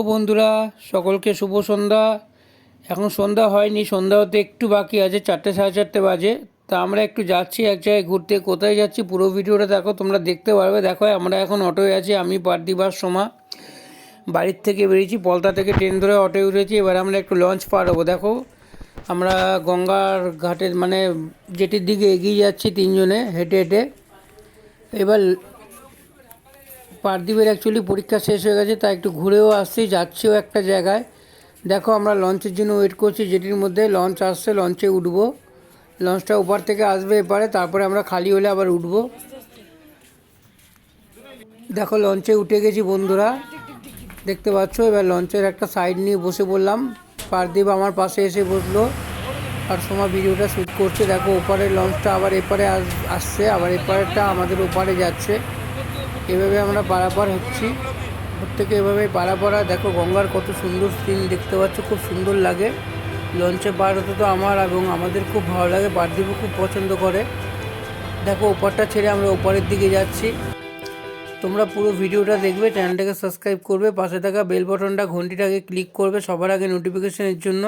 Hello বন্ধুরা, সকলকে শুভ সন্ধ্যা। এখন সন্ধ্যা হয়নি সন্ধ্যা হতে একটু বাকি আছে, চারটে সাড়ে চারটে বাজে। তা আমরা একটু যাচ্ছি এক জায়গায় ঘুরতে। কোথায় যাচ্ছি পুরো ভিডিওটা দেখো, তোমরা দেখতে পারবে। দেখো, আমরা এখন অটোয় আছি, আমি পার্দিবার সময় বাড়ির থেকে বেরিয়েছি, পলতা থেকে ট্রেন ধরে অটোয় উঠেছি। এবার আমরা একটু লঞ্চ পার হব। দেখো, আমরা গঙ্গার ঘাটের মানে যেটির দিকে এগিয়ে যাচ্ছি তিনজনে, হেঁটে হেঁটে। এবার পারদীপের অ্যাকচুয়ালি পরীক্ষা শেষ হয়ে গেছে, তাই একটু ঘুরেও আসছি, যাচ্ছিও একটা জায়গায়। দেখো, আমরা লঞ্চের জন্য ওয়েট করছি, যেটির মধ্যে লঞ্চ আসছে, লঞ্চে উঠব। লঞ্চটা ওপার থেকে আসবে এপারে, তারপরে আমরা খালি হলে আবার উঠবো। দেখো, লঞ্চে উঠে গেছি বন্ধুরা। দেখতে পাচ্ছ, এবার লঞ্চের একটা সাইড নিয়ে বসে পড়লাম। পারদীপ আমার পাশে এসে বসল। আর সময় ভিডিওটা শ্যুট করছে। দেখো, ওপারের লঞ্চটা আবার এপারে আস- আসছে, আবার এপারেরটা আমাদের ওপারে যাচ্ছে। এভাবে আমরা পারাপার হচ্ছি। প্রত্যেকে এভাবে পারাপারা, দেখো গঙ্গার কত সুন্দর সিন দেখতে পাচ্ছ, খুব সুন্দর লাগে। লঞ্চে পার হতে তো আমার এবং আমাদের খুব ভালো লাগে পারদীপও খুব পছন্দ করে। দেখো ওপারটা ছেড়ে আমরা ওপারের দিকে যাচ্ছি। তোমরা পুরো ভিডিওটা দেখবে, চ্যানেলটাকে সাবস্ক্রাইব করবে, পাশে থাকা বেল বাটনটা ঘন্টিটাকে ক্লিক করবে সবার আগে নোটিফিকেশনের জন্য।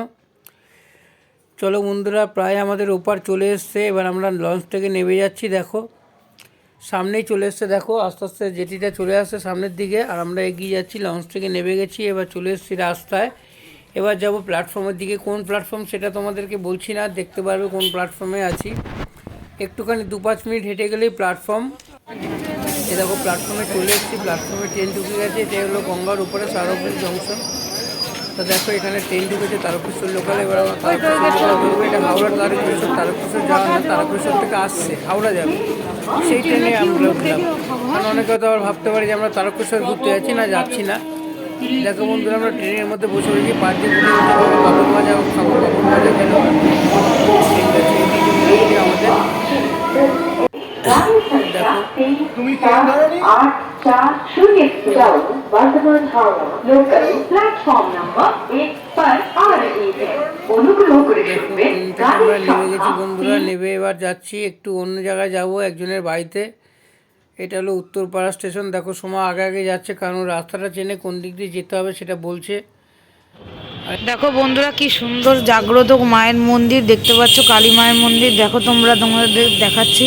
চলো বন্ধুরা, প্রায় আমাদের ওপার চলে এসছে, এবার আমরা লঞ্চ থেকে নেমে যাচ্ছি, দেখো। সামনেই চলে এসছে, দেখো, আস্তে আস্তে জেটিটা চলে আসছে সামনের দিকে, আর আমরা এগিয়ে যাচ্ছি লঞ্চ থেকে নেমে গেছি, এবার চলে এসেছি রাস্তায়। এবার যাব প্ল্যাটফর্মের দিকে, কোন প্ল্যাটফর্ম সেটা তোমাদেরকে বলছি না, দেখতে পারবে কোন প্ল্যাটফর্মে আছি। একটুখানি দু পাঁচ মিনিট হেঁটে গেলেই প্ল্যাটফর্ম এ দেখো প্ল্যাটফর্মে চলে এসেছি প্ল্যাটফর্মে ট্রেন ঢুকে গেছে এটা হলো গঙ্গার উপরে সারব্রিজ জংশন। তো দেখো, এখানে ট্রেন ঢুকেছে তারকেশ্বর লোকাল এবার আমরা এটা হাওড়া তারকেশ্বর তারকেশ্বর যাওয়া না তারকেশ্বর থেকে আসছে, হাওড়া যাবে। সেই ট্রেনে আমরা উঠলাম। কারণ অনেকে হয়তো আবার ভাবতে পারি যে আমরা তারকেশ্বর ঘুরতে যাচ্ছি না যাচ্ছি না। দেখো বন্ধুরা, আমরা ট্রেনের মধ্যে বসে রয়েছি পার্টি বাবুর মাজা খাব বাবুর মাজা গেল। দেখো তুমি নেমে গেছি বন্ধুরা নেবে এবার যাচ্ছি একটু অন্য জায়গায় যাব একজনের বাড়িতে। এটা হলো উত্তরপাড়া স্টেশন। দেখো সময় আগে আগে যাচ্ছে কারণ রাস্তাটা চেনে কোন দিক দিয়ে যেতে হবে সেটা বলছে। দেখো বন্ধুরা কি সুন্দর জাগ্রত মায়ের মন্দির দেখতে পাচ্ছ কালী মায়ের মন্দির। দেখো তোমরা তোমাদের দেখাচ্ছি।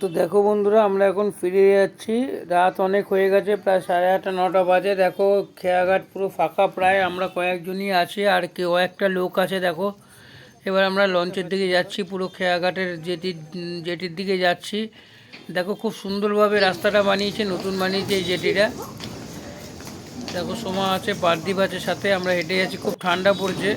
তো দেখো বন্ধুরা, আমরা এখন ফিরে যাচ্ছি। রাত অনেক হয়ে গেছে, প্রায় সাড়ে আটটা, নটা বাজে। দেখো, খেয়াঘাট পুরো ফাঁকা প্রায়। আমরা কয়েকজনই আছি, আর কেউ একটা লোক আছে, দেখো। এবার আমরা লঞ্চের দিকে যাচ্ছি, পুরো খেয়াঘাটের যেটির যেটির দিকে যাচ্ছি। দেখো, খুব সুন্দরভাবে রাস্তাটা বানিয়েছে, নতুন বানিয়েছে এই জেটিটা দেখো, সোমা আছে পারদীপ আছে সাথে, আমরা হেঁটে যাচ্ছি। খুব ঠান্ডা পড়ছে।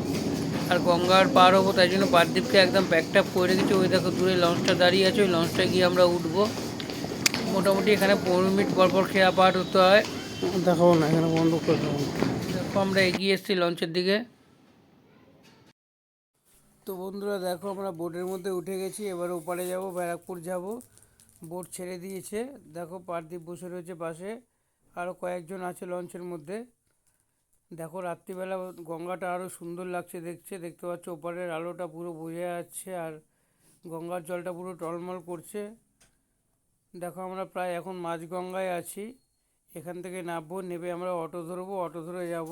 আর গঙ্গার পার হব তাই জন্য পারদীপকে একদম প্যাকড আপ করে রেখেছি ওই দেখো দূরে লঞ্চটা দাঁড়িয়ে আছে ওই লঞ্চটা গিয়ে আমরা উঠবো। মোটামুটি এখানে পনেরো মিনিট পর পর খেয়া পার হতে হয়। দেখো না এখানে বন্ধ করে দেবো। দেখো আমরা এগিয়ে এসেছি লঞ্চের দিকে। তো বন্ধুরা দেখো আমরা বোটের মধ্যে উঠে গেছি এবার ওপারে যাব ব্যারাকপুর যাব। বোট ছেড়ে দিয়েছে। দেখো পারদীপ বসে রয়েছে পাশে। আরও কয়েকজন আছে লঞ্চের মধ্যে। দেখো, রাত্রিবেলা গঙ্গাটা আরও সুন্দর লাগছে দেখছে। দেখতে পাচ্ছ, ওপারের আলোটা পুরো বোঝা যাচ্ছে আর গঙ্গার জলটা পুরো টলমল করছে। দেখো, আমরা প্রায় এখন মাঝগঙ্গায় আছি। এখান থেকে নামবো নেবে আমরা অটো ধরবো, অটো ধরে যাব।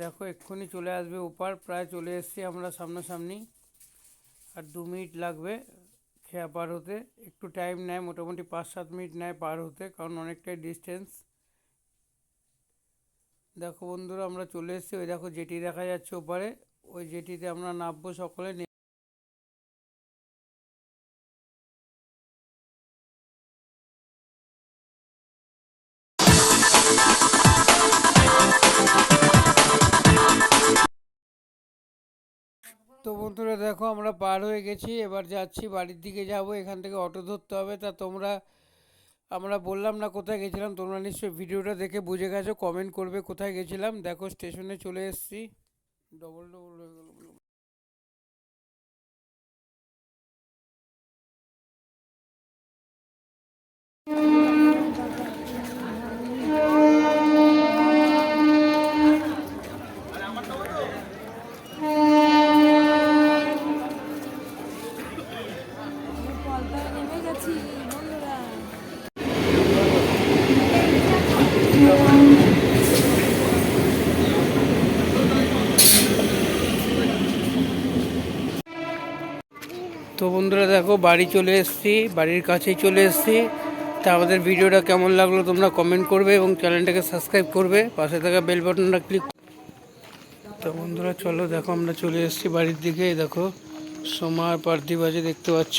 দেখো, এক্ষুনি চলে আসবে ওপার, প্রায় চলে এসেছি আমরা সামনাসামনি। আর দু মিনিট লাগবে খেয়া পার হতে। একটু টাইম নেয়, মোটামুটি পাঁচ সাত মিনিট নেয় পার হতে, কারণ অনেকটাই ডিস্টেন্স দেখো বন্ধুরা, আমরা চলে এসেছি। ওই দেখো জেটি দেখা যাচ্ছে ওপারে। ওই জেটিতে আমরা নামবো সকলে তো বন্ধুরা দেখো, আমরা পার হয়ে গেছি। এবার যাচ্ছি বাড়ির দিকে, যাব। এখান থেকে অটো ধরতে হবে। তা তোমরা আমরা বললাম না কোথায় গেছিলাম, তোমরা নিশ্চয়ই ভিডিওটা দেখে বুঝে গেছো কমেন্ট করবে কোথায় গেছিলাম। দেখো স্টেশনে চলে এসেছি। ডবল ডবল হয়ে গেল বন্ধুরা তো বন্ধুরা দেখো, বাড়ি চলে এসেছি, বাড়ির কাছেই চলে এসেছি। তা আমাদের ভিডিওটা কেমন লাগল তোমরা কমেন্ট করবে এবং চ্যানেলটাকে সাবস্ক্রাইব করবে। পাশে থাকা বেল বাটনটা ক্লিক তো বন্ধুরা চলো, দেখো আমরা চলে এসেছি বাড়ির দিকে। দেখো সোমার আর পার্থিব আছে, দেখতে পাচ্ছ।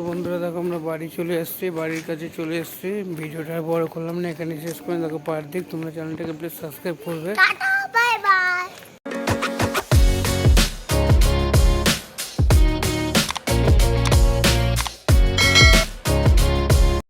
তো বন্ধুরা, দেখো আমরা বাড়ি চলে এসছি, বাড়ির কাছে চলে এসছি। ভিডিওটা বড় করলাম না এখানে শেষ করে দেখো দিক তোমরা চ্যানেলটাকে প্লিজ সাবস্ক্রাইব করবে।